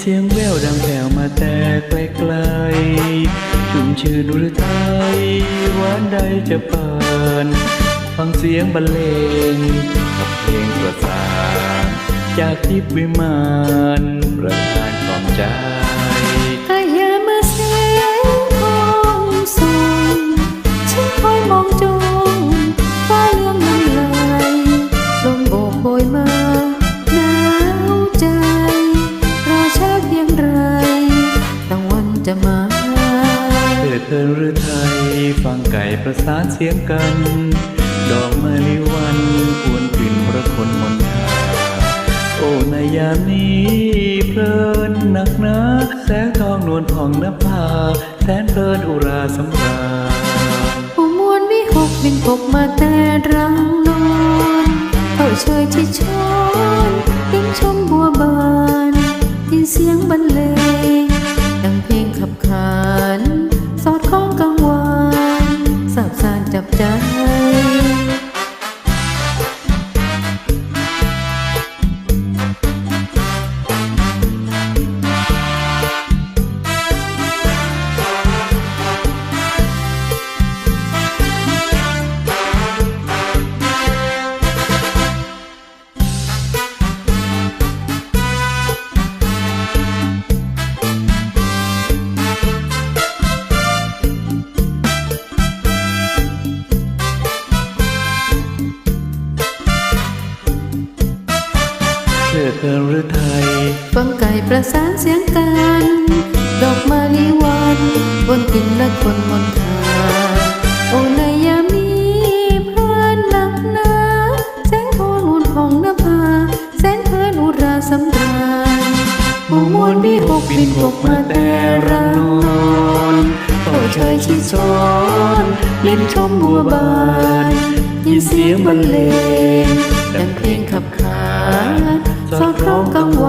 เสียงแววดังแผ่วมาแต่ไกลๆชุ่มชื่นหรือไทยหวานใดจะเปินฟังเสียงบรรเลงกับเพลงประสานจากทิพย์วิมานประทานความใจ ฟังไก่ประสานเสียงกัน ดอกมะลิวันอวนกลิ่นประคนมนทาโอ้ในยามนี้เพลินหนักหนาแสงทองนวลผ่องนภาแสนเพลินอุราสำราญผู้มวลวิหกบินปกมาแต่รังนอนเขาเชยที่ชอนยิ้ บ กินหรือไทย ฟังไก่ประสานเสียงกัน ดอกมะลิวันบนกินและคนมนทาโอ้ในยามนี้เพลินหนักนาแสงโทนอุ่นของนภาแสนเพลินอุราสำราญหมู่มวลวิหกบินปกมาแต่รังนอนโอ้เชยชิดซ้อนลิ้นชมบัวบานยินเสียงบรรเลงดังเพลงขับข กังว